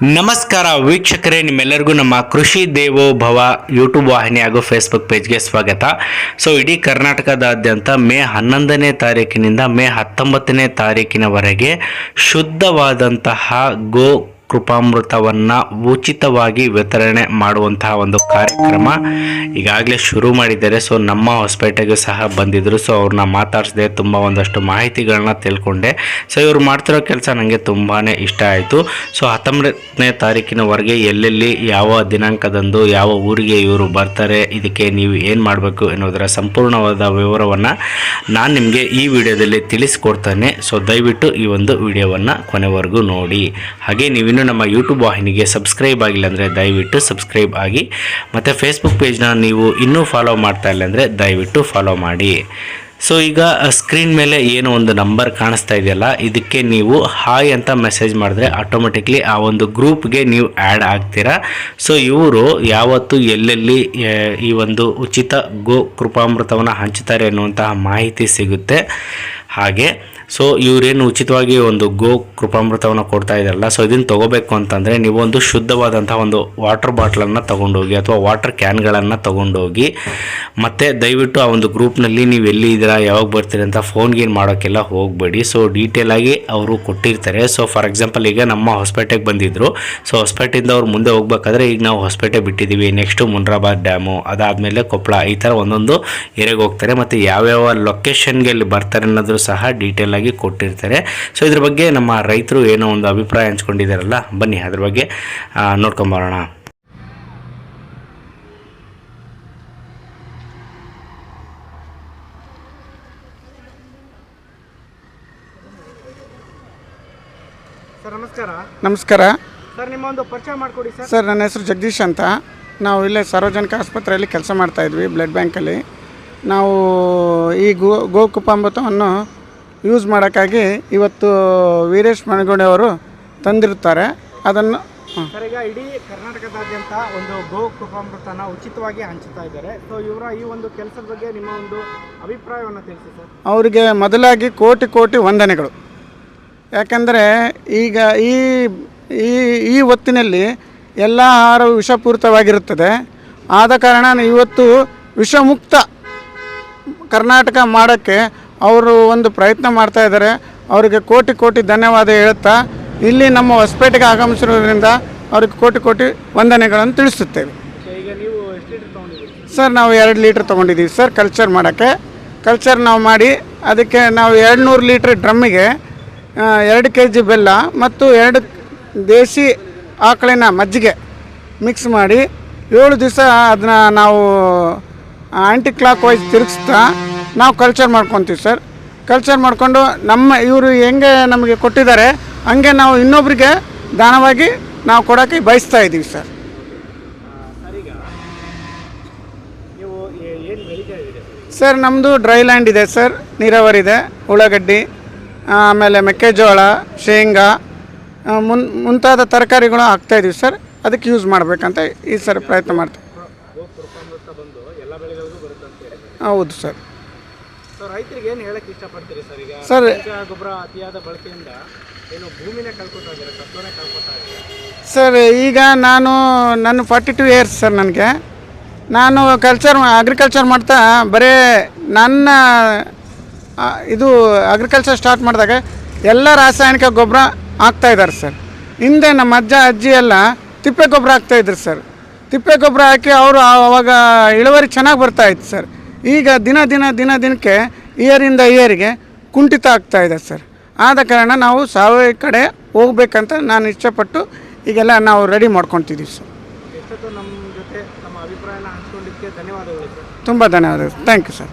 ನಮಸ್ಕಾರ ವೀಕ್ಷಕರೇ, ನಿಮ್ಮೆಲ್ಲರಿಗೂ ನಮ್ಮ ಕೃಷಿ ದೇವೋಭವ ಯೂಟ್ಯೂಬ್ ವಾಹಿನಿ ಹಾಗೂ ಫೇಸ್ಬುಕ್ ಪೇಜ್ಗೆ ಸ್ವಾಗತ. ಸೊ ಇಡೀ ಕರ್ನಾಟಕದಾದ್ಯಂತ ಮೇ ಹನ್ನೊಂದನೇ ತಾರೀಕಿನಿಂದ ಮೇ ಹತ್ತೊಂಬತ್ತನೇ ತಾರೀಕಿನವರೆಗೆ ಶುದ್ಧವಾದಂತಹ ಗೋ ಕೃಪಾಮೃತವನ್ನು ಉಚಿತವಾಗಿ ವಿತರಣೆ ಮಾಡುವಂತಹ ಒಂದು ಕಾರ್ಯಕ್ರಮ ಈಗಾಗಲೇ ಶುರು ಮಾಡಿದ್ದಾರೆ. ಸೊ ನಮ್ಮ ಹೊಸಪೇಟೆಗೂ ಸಹ ಬಂದಿದ್ದರು ಸೊ ಅವ್ರನ್ನ ಮಾತಾಡಿಸಿದೆ ತುಂಬ ಒಂದಷ್ಟು ಮಾಹಿತಿಗಳನ್ನ ತಿಳ್ಕೊಂಡೆ. ಸೊ ಇವರು ಮಾಡ್ತಿರೋ ಕೆಲಸ ನನಗೆ ತುಂಬಾ ಇಷ್ಟ ಆಯಿತು. ಸೊ ಹತ್ತೊಂಬತ್ತನೇ ತಾರೀಕಿನವರೆಗೆ ಎಲ್ಲೆಲ್ಲಿ ಯಾವ ದಿನಾಂಕದಂದು ಯಾವ ಊರಿಗೆ ಇವರು ಬರ್ತಾರೆ, ಇದಕ್ಕೆ ನೀವು ಏನು ಮಾಡಬೇಕು ಎನ್ನುವುದರ ಸಂಪೂರ್ಣವಾದ ವಿವರವನ್ನು ನಾನು ನಿಮಗೆ ಈ ವಿಡಿಯೋದಲ್ಲಿ ತಿಳಿಸ್ಕೊಡ್ತೇನೆ. ಸೊ ದಯವಿಟ್ಟು ಈ ಒಂದು ವಿಡಿಯೋವನ್ನು ಕೊನೆವರೆಗೂ ನೋಡಿ. ಹಾಗೆ ನೀವಿನ್ನೂ ನಮ್ಮ ಯೂಟ್ಯೂಬ್ ವಾಹಿನಿಗೆ ಸಬ್ಸ್ಕ್ರೈಬ್ ಆಗಿಲ್ಲ ಅಂದರೆ ದಯವಿಟ್ಟು ಸಬ್ಸ್ಕ್ರೈಬ್ ಆಗಿ. ಮತ್ತು ಫೇಸ್ಬುಕ್ ಪೇಜ್ನ ನೀವು ಇನ್ನೂ ಫಾಲೋ ಮಾಡ್ತಾ ಇಲ್ಲ ಅಂದರೆ ದಯವಿಟ್ಟು ಫಾಲೋ ಮಾಡಿ. ಸೊ ಈಗ ಸ್ಕ್ರೀನ್ ಮೇಲೆ ಏನು ಒಂದು ನಂಬರ್ ಕಾಣಿಸ್ತಾ ಇದೆಯಲ್ಲ, ಇದಕ್ಕೆ ನೀವು ಹಾಯ್ ಅಂತ ಮೆಸೇಜ್ ಮಾಡಿದ್ರೆ ಆಟೋಮೆಟಿಕ್ಲಿ ಆ ಒಂದು ಗ್ರೂಪ್ಗೆ ನೀವು ಆ್ಯಡ್ ಆಗ್ತೀರಾ. ಸೊ ಇವರು ಯಾವತ್ತು ಎಲ್ಲೆಲ್ಲಿ ಈ ಒಂದು ಉಚಿತ ಗೋ ಕೃಪಾಮೃತವನ್ನು ಹಂಚುತ್ತಾರೆ ಅನ್ನುವಂತಹ ಮಾಹಿತಿ ಸಿಗುತ್ತೆ. ಹಾಗೆ ಸೊ ಇವರೇನು ಉಚಿತವಾಗಿ ಒಂದು ಗೋ ಕೃಪಾಮೃತವನ್ನು ಕೊಡ್ತಾ ಇದ್ದಾರಲ್ಲ ಸೊ ಇದನ್ನು ತೊಗೋಬೇಕು ಅಂತಂದರೆ ನೀವು ಒಂದು ಶುದ್ಧವಾದಂಥ ಒಂದು ವಾಟರ್ ಬಾಟ್ಲನ್ನು ತೊಗೊಂಡೋಗಿ ಅಥವಾ ವಾಟರ್ ಕ್ಯಾನ್ಗಳನ್ನು ತೊಗೊಂಡೋಗಿ, ಮತ್ತು ದಯವಿಟ್ಟು ಆ ಒಂದು ಗ್ರೂಪ್ನಲ್ಲಿ ನೀವು ಎಲ್ಲಿ ಇದ್ದೀರಾ, ಯಾವಾಗ ಬರ್ತೀರಿ ಅಂತ ಫೋನ್ ಗೀನ್ ಮಾಡೋಕ್ಕೆಲ್ಲ ಹೋಗಬೇಡಿ. ಸೊ ಡೀಟೇಲಾಗಿ ಅವರು ಕೊಟ್ಟಿರ್ತಾರೆ. ಸೊ ಫಾರ್ ಎಕ್ಸಾಂಪಲ್ ಈಗ ನಮ್ಮ ಹೊಸಪೇಟೆಗೆ ಬಂದಿದ್ದರು ಸೊ ಹೊಸಪೇಟೆಯಿಂದ ಅವ್ರು ಮುಂದೆ ಹೋಗ್ಬೇಕಾದ್ರೆ ಈಗ ನಾವು ಹೊಸಪೇಟೆ ಬಿಟ್ಟಿದ್ದೀವಿ ನೆಕ್ಸ್ಟು ಮುನ್ರಾಬಾದ್ ಡ್ಯಾಮು ಅದಾದಮೇಲೆ ಕೊಪ್ಪಳ ಈ ಥರ ಒಂದೊಂದು ಏರಿಯಾಗೆ ಹೋಗ್ತಾರೆ. ಮತ್ತು ಯಾವ್ಯಾವ ಲೊಕೇಶನ್ಗೆ ಅಲ್ಲಿ ಬರ್ತಾರೆ ಅನ್ನೋದ್ರೂ ಸಹ ಡೀಟೇಲ್ ಆಗಿ ಕೊಟ್ಟಿರ್ತಾರೆ. ಸೊ ಇದ್ರ ಬಗ್ಗೆ ನಮ್ಮ ರೈತರು ಏನೋ ಒಂದು ಅಭಿಪ್ರಾಯ ಹಂಚ್ಕೊಂಡಿದ್ದಾರಲ್ಲ ಬನ್ನಿ ಅದ್ರ ಬಗ್ಗೆ ನೋಡ್ಕೊಂಬರೋಣ ಸರ್ ನಮಸ್ಕಾರ. ನಮಸ್ಕಾರ. ಸರ್ ನಿಮ್ಮ ಒಂದು ಪರಿಚಯ ಮಾಡಿಕೊಡಿ ಸರ್. ಸರ್ ನನ್ನ ಹೆಸರು ಜಗದೀಶ್ ಅಂತ. ನಾವು ಇಲ್ಲೇ ಸಾರ್ವಜನಿಕ ಆಸ್ಪತ್ರೆಯಲ್ಲಿ ಕೆಲಸ ಮಾಡ್ತಾಯಿದ್ವಿ ಬ್ಲಡ್ ಬ್ಯಾಂಕಲ್ಲಿ. ನಾವು ಈ ಗೋ ಗೋಕುಪಾಮೃತವನ್ನು ಯೂಸ್ ಮಾಡೋಕ್ಕಾಗಿ ಇವತ್ತು ವೀರೇಶ್ ಮನಗೋಡೆ ಅವರು ತಂದಿರ್ತಾರೆ ಅದನ್ನು ಸರ್ ಈಗ ಇಡೀ ಕರ್ನಾಟಕದಾದ್ಯಂತ ಒಂದು ಗೋ ಕೃಪಾಮೃತನ ಉಚಿತವಾಗಿ ಹಂಚುತ್ತಾ ಇದ್ದಾರೆ. ಸೊ ಇವರ ಈ ಒಂದು ಕೆಲಸದ ಬಗ್ಗೆ ನಿಮ್ಮ ಒಂದು ಅಭಿಪ್ರಾಯವನ್ನು ತಿಳಿಸಿ ಸರ್. ಅವರಿಗೆ ಮೊದಲಾಗಿ ಕೋಟಿ ಕೋಟಿ ವಂದನೆಗಳು. ಯಾಕಂದರೆ ಈಗ ಈ ಈ ಈ ಹೊತ್ತಿನಲ್ಲಿ ಎಲ್ಲ ಆಹಾರವು ವಿಷಪೂರಿತವಾಗಿರುತ್ತದೆ. ಆದ ಕಾರಣ ಇವತ್ತು ವಿಷಮುಕ್ತ ಕರ್ನಾಟಕ ಮಾಡೋಕ್ಕೆ ಅವರು ಒಂದು ಪ್ರಯತ್ನ ಮಾಡ್ತಾ ಇದ್ದಾರೆ. ಅವರಿಗೆ ಕೋಟಿ ಕೋಟಿ ಧನ್ಯವಾದ ಹೇಳುತ್ತಾ, ಇಲ್ಲಿ ನಮ್ಮ ಹೊಸಪೇಟೆಗೆ ಆಗಮಿಸಿರುವುದರಿಂದ ಅವ್ರಿಗೆ ಕೋಟಿ ಕೋಟಿ ವಂದನೆಗಳನ್ನು ತಿಳಿಸುತ್ತೇವೆ. ಸರ್, ನಾವು ಎರಡು ಲೀಟ್ರ್ ತೊಗೊಂಡಿದ್ದೀವಿ ಸರ್ ಕಲ್ಚರ್ ಮಾಡೋಕ್ಕೆ. ಕಲ್ಚರ್ ನಾವು ಮಾಡಿ, ಅದಕ್ಕೆ ನಾವು ಎರಡು ನೂರು ಲೀಟ್ರ್ ಡ್ರಮ್ಮಿಗೆ ಎರಡು ಕೆ ಜಿ ಬೆಲ್ಲ ಮತ್ತು ಎರಡು ದೇಸಿ ಆಕಳಿನ ಮಜ್ಜಿಗೆ ಮಿಕ್ಸ್ ಮಾಡಿ ಏಳು ದಿವಸ ಅದನ್ನ ನಾವು ಆ್ಯಂಟಿ ಕ್ಲಾಕ್ ವೈಸ್ ತಿರುಗಿಸ್ತಾ ನಾವು ಕಲ್ಚರ್ ಮಾಡ್ಕೊತೀವಿ ಸರ್ ಕಲ್ಚರ್ ಮಾಡಿಕೊಂಡು ನಮ್ಮ ಇವರು ಹೆಂಗೆ ನಮಗೆ ಕೊಟ್ಟಿದ್ದಾರೆ, ಹಂಗೆ ನಾವು ಇನ್ನೊಬ್ಬರಿಗೆ ದಾನವಾಗಿ ನಾವು ಕೊಡೋಕ್ಕೆ ಬಯಸ್ತಾ ಇದ್ದೀವಿ ಸರ್ ಸರ್ ನಮ್ಮದು ಡ್ರೈ ಲ್ಯಾಂಡ್ ಇದೆ ಸರ್ ನೀರಾವರಿ ಇದೆ, ಉಳ್ಳಾಗಡ್ಡಿ, ಆಮೇಲೆ ಮೆಕ್ಕೆಜೋಳ, ಶೇಂಗಾ ಮುನ್, ಮುಂತಾದ ತರಕಾರಿಗಳು ಹಾಕ್ತಾಯಿದ್ದೀವಿ ಸರ್ ಅದಕ್ಕೆ ಯೂಸ್ ಮಾಡಬೇಕಂತ ಈ ಸರ್ ಪ್ರಯತ್ನ ಮಾಡ್ತೀವಿ. ಹೌದು ಸರ್ ರೈತರಿಗೆ ಏನು ಹೇಳಕ್ಕೆ ಇಷ್ಟಪಡ್ತೀರಿ ಸರ್ ಈಗ ಸರ್ ಗೊಬ್ಬರ ಅತಿಯಾದ ಬಳಕೆಯಿಂದ ಏನು ಭೂಮಿನೇ ಕಳ್ಕೊತಾ ಇದ್ದಾರೆ ಸತ್ವನೇ ಕಳ್ಕೊತಾ ಇದ್ದಾರೆ? ಸರ್ ಈಗ ನಾನು ನನ್ನ ಫಾರ್ಟಿ ಟು ಇಯರ್ಸ್ ಸರ್ ನನಗೆ. ನಾನು ಕಲ್ಚರ್ ಅಗ್ರಿಕಲ್ಚರ್ ಮಾಡ್ತಾ ಬರೀ ನನ್ನ ಇದು ಅಗ್ರಿಕಲ್ಚರ್ ಸ್ಟಾರ್ಟ್ ಮಾಡಿದಾಗ ಎಲ್ಲ ರಾಸಾಯನಿಕ ಗೊಬ್ಬರ ಹಾಕ್ತಾ ಇದ್ದಾರೆ ಸರ್ ಹಿಂದೆ ನಮ್ಮ ಅಜ್ಜ ಅಜ್ಜಿ ಎಲ್ಲ ತಿಪ್ಪೆ ಗೊಬ್ಬರ ಹಾಕ್ತಾಯಿದ್ರು ಸರ್ ತಿಪ್ಪೆ ಗೊಬ್ಬರ ಹಾಕಿ ಅವರು ಆವಾಗ ಇಳುವರಿ ಚೆನ್ನಾಗಿ ಬರ್ತಾಯಿತ್ತು ಸರ್ ಈಗ ದಿನ ದಿನ ದಿನ ದಿನಕ್ಕೆ ಇಯರಿಂದ ಇಯರಿಗೆ ಕುಂಠಿತ ಆಗ್ತಾ ಇದೆ ಸರ್. ಆದ ಕಾರಣ ನಾವು ಸಾವಯವ ಕಡೆ ಹೋಗ್ಬೇಕಂತ ನಾನು ಇಷ್ಟಪಟ್ಟು ಈಗೆಲ್ಲ ನಾವು ರೆಡಿ ಮಾಡ್ಕೊತಿದ್ದೀವಿ ಸರ್. ಎಷ್ಟೊತ್ತು ನಮ್ಮ ಜೊತೆ ನಮ್ಮ ಅಭಿಪ್ರಾಯನ ಹಂಚ್ಕೊಂಡಿದ್ದಕ್ಕೆ ಧನ್ಯವಾದಗಳು ಸರ್. ತುಂಬ ಧನ್ಯವಾದಗಳು. Thank you sir